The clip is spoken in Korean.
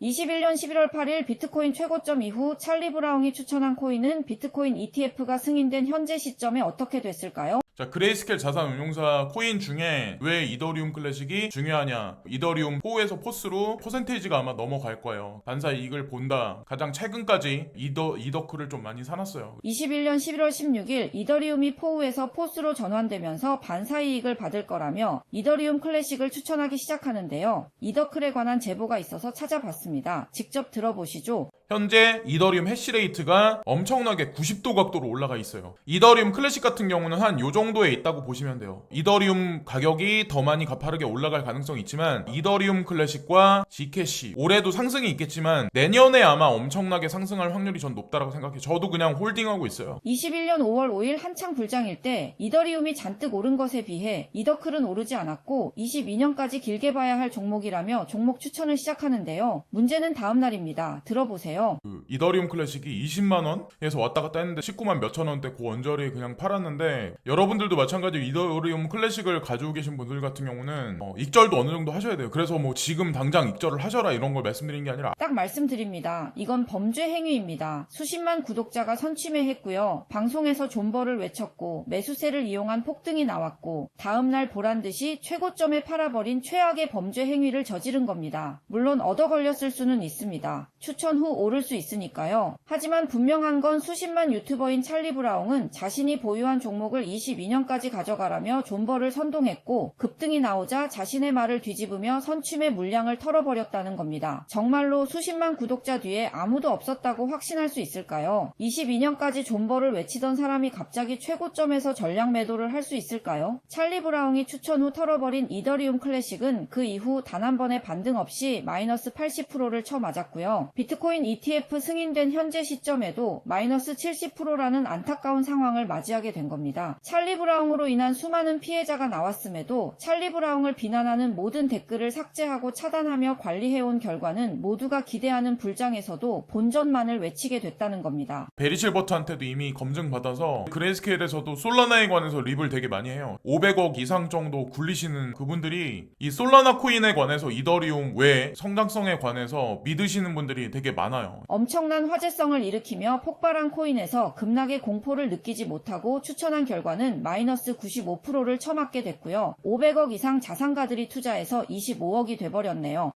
21년 11월 8일 비트코인 최고점 이후 찰리 브라운이 추천한 코인은 비트코인 ETF가 승인된 현재 시점에 어떻게 됐을까요? 자, 그레이스켈 자산 운용사 코인 중에 왜 이더리움 클래식이 중요하냐? 이더리움 4에서 포스로 퍼센테이지가 아마 넘어갈 거예요. 반사 이익을 본다. 가장 최근까지 이더 이더크를 좀 많이 사놨어요. 21년 11월 16일 이더리움이 포우에서 포스로 전환되면서 반사 이익을 받을 거라며 이더리움 클래식을 추천하기 시작하는데요. 이더클에 관한 제보가 있어서 찾아봤습니다. 직접 들어보시죠. 현재 이더리움 해시레이트가 엄청나게 90도 각도로 올라가 있어요. 이더리움 클래식 같은 경우는 한 요 정도에 있다고 보시면 돼요. 이더리움 가격이 더 많이 가파르게 올라갈 가능성이 있지만 이더리움 클래식과 G캐시 올해도 상승이 있겠지만 내년에 아마 엄청나게 상승할 확률이 전 높다라고 생각해요. 저도 그냥 홀딩하고 있어요. 21년 5월 5일 한창 불장일 때 이더리움이 잔뜩 오른 것에 비해 이더클은 오르지 않았고 22년까지 길게 봐야 할 종목이라며 종목 추천을 시작하는데요. 문제는 다음 날입니다. 들어보세요. 그 이더리움 클래식이 20만 원에서 왔다 갔다 했는데 19만 몇천 원대 그 원저리 그냥 팔았는데 여러분들도 마찬가지로 이더리움 클래식을 가지고 계신 분들 같은 경우는 어, 익절도 어느 정도 하셔야 돼요. 그래서 뭐 지금 당장 익절을 하셔라 이런 걸 말씀드린 게 아니라 딱 말씀드립니다. 이건 범죄 행위입니다. 수십만 구독자가 선취매했고요. 방송에서 존버를 외쳤고 매수세를 이용한 폭등이 나왔고 다음날 보란 듯이 최고점에 팔아버린 최악의 범죄 행위를 저지른 겁니다. 물론 얻어 걸렸을 수는 있습니다. 추천 후 오를 수 있으니까요. 하지만 분명한 건 수십만 유튜버인 찰리 브라운은 자신이 보유한 종목을 22년까지 가져가라며 존버를 선동했고 급등이 나오자 자신의 말을 뒤집으며 선취매 물량을 털어버렸다는 겁니다. 정말로 수십만 구독자 뒤에 아무도 없었다고 확신할 수 있을까요? 22년까지 존버를 외치던 사람이 갑자기 최고점에서 전량 매도를 할 수 있을까요? 찰리 브라운이 추천 후 털어버린 이더리움 클래식은 그 이후 단 한 번의 반등 없이 마이너스 80%를 쳐맞았고요. 비트코인 ETF 승인된 현재 시점에도 마이너스 70%라는 안타까운 상황을 맞이하게 된 겁니다. 찰리 브라운으로 인한 수많은 피해자가 나왔음에도 찰리 브라운을 비난하는 모든 댓글을 삭제하고 차단하며 관리해온 결과는 모두가 기대하는 불장에서도 본전만을 외치게 됐다는 겁니다. 베리실버트한테도 이미 검증받아서 그레이스케일에서도 솔라나에 관해서 립을 되게 많이 해요. 500억 이상 정도 굴리시는 그분들이 이 솔라나 코인에 관해서 이더리움 외 성장성에 관해서 믿으시는 분들이 되게 많 아요. 엄청난 화제성을 일으키며 폭발한 코인에서 급락의 공포를 느끼지 못하고 추천한 결과는 마이너스 95%를 처맞게 됐고요. 500억 이상 자산가들이 투자해서 25억이 돼버렸네요.